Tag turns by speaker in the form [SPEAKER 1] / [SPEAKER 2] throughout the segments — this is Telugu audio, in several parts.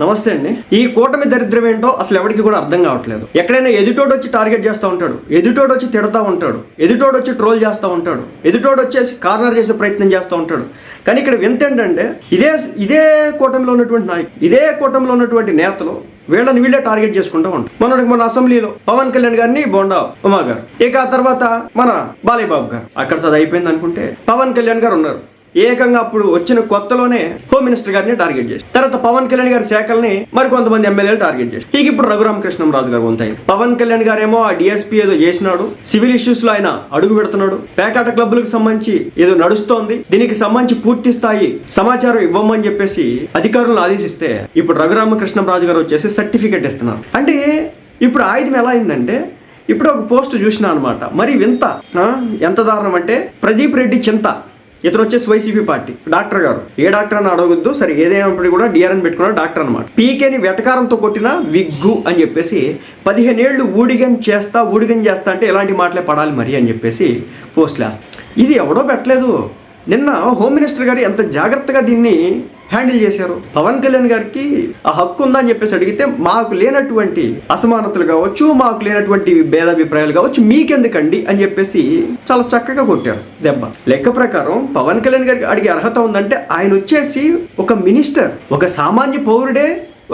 [SPEAKER 1] నమస్తే అండి. ఈ కూటమి దరిద్రం ఏంటో అసలు ఎవరికి కూడా అర్థం కావట్లేదు. ఎక్కడైనా ఎదుటోడు వచ్చి టార్గెట్ చేస్తూ ఉంటాడు. ఎదుటోడు వచ్చి తిడతా ఉంటాడు. ఎదుటోడు వచ్చి ట్రోల్ చేస్తూ ఉంటాడు. ఎదుటోడు వచ్చేసి కార్నర్ చేసే ప్రయత్నం చేస్తూ ఉంటాడు. కానీ ఇక్కడ వింత ఏంటంటే ఇదే ఇదే కూటమిలో ఉన్నటువంటి నాయకులు ఇదే కూటమిలో ఉన్నటువంటి నేతలు వీళ్ళని వీళ్ళే టార్గెట్ చేసుకుంటూ ఉంటారు. మనకి మన అసెంబ్లీలో పవన్ కళ్యాణ్ గారిని బోండా ఉమా గారు. ఇక ఆ తర్వాత మన బాలయ్యబాబు గారు. అక్కడ అది అయిపోయింది అనుకుంటే పవన్ కళ్యాణ్ గారు ఉన్నారు. ఏకంగా అప్పుడు వచ్చిన కొత్తలోనే హోమ్ మినిస్టర్ గారిని టార్గెట్ చేసి తర్వాత పవన్ కళ్యాణ్ గారి శాఖల్ని మరి కొంతమంది ఎమ్మెల్యేలు టార్గెట్ చేసి. ఇక ఇప్పుడు రఘురామ కృష్ణంరాజు గారు ఉంటాయి పవన్ కళ్యాణ్ గారేమో ఆ డిఎస్పీ ఏదో చేసినాడు సివిల్ ఇష్యూస్లో ఆయన అడుగు పెడుతున్నాడు. పేకాట క్లబ్లకు సంబంధించి ఏదో నడుస్తోంది. దీనికి సంబంధించి పూర్తి స్థాయి సమాచారం ఇవ్వమని చెప్పేసి అధికారులను ఆదేశిస్తే ఇప్పుడు రఘురామ కృష్ణంరాజు గారు వచ్చేసి సర్టిఫికెట్ ఇస్తున్నారు. అంటే ఇప్పుడు ఆయుధం ఎలా అయిందంటే ఇప్పుడు ఒక పోస్ట్ చూసిన అనమాట మరి వింత ఎంత దారుణం అంటే ప్రదీప్ రెడ్డి చింత. ఇతను వచ్చేసి వైసీపీ పార్టీ డాక్టర్ గారు. ఏ డాక్టర్ అని అడగొద్దు సరే ఏదైనప్పటికీ కూడా డిఆర్ఎన్ పెట్టుకున్న డాక్టర్ అనమాట పీకేని వెటకారంతో కొట్టిన విగ్గు అని చెప్పేసి పదిహేను ఏళ్ళు ఊడిగం చేస్తా ఊడిగం చేస్తా అంటే ఎలాంటి మాటలే పడాలి మరి అని చెప్పేసి పోస్టులు ఇది ఎవడో పెట్టలేదు. నిన్న హోమ్ మినిస్టర్ గారు ఎంత జాగ్రత్తగా దీన్ని హ్యాండిల్ చేశారు? పవన్ కళ్యాణ్ గారికి ఆ హక్కు ఉందా అని చెప్పేసి అడిగితే మాకు లేనటువంటి అసమానతలు కావచ్చు మాకు లేనటువంటి భేదాభిప్రాయాలు కావచ్చు మీకెందుకండి అని చెప్పేసి చాలా చక్కగా కొట్టారు దెబ్బ. లెక్క ప్రకారం పవన్ కళ్యాణ్ గారికి అడిగే అర్హత ఉందంటే ఆయన వచ్చేసి ఒక మినిస్టర్ ఒక సామాన్య పౌరుడే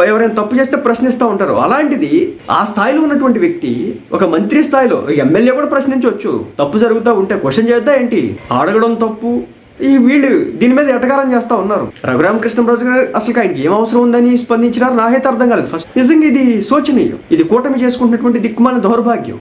[SPEAKER 1] ఎవరైనా తప్పు చేస్తే ప్రశ్నిస్తూ ఉంటారు. అలాంటిది ఆ స్థాయిలో ఉన్నటువంటి వ్యక్తి ఒక మంత్రి స్థాయిలో ఎమ్మెల్యే కూడా ప్రశ్నించవచ్చు. తప్పు జరుగుతూ ఉంటే క్వశ్చన్ చేద్దా ఏంటి? అడగడం తప్పు ఈ వీళ్ళు దీని మీద ఎటకారం చేస్తా ఉన్నారు. రఘురామకృష్ణరాజు గారు అసలు ఆయనకి ఏం అవసరం ఉందని స్పందించినారు నాకైతే అర్థం కాలేదు. ఫస్ట్ నిజంగా ఇది శోచనీయం. ఇది కూటమి చేసుకుంటున్నటువంటి దిక్కుమాల దౌర్భాగ్యం.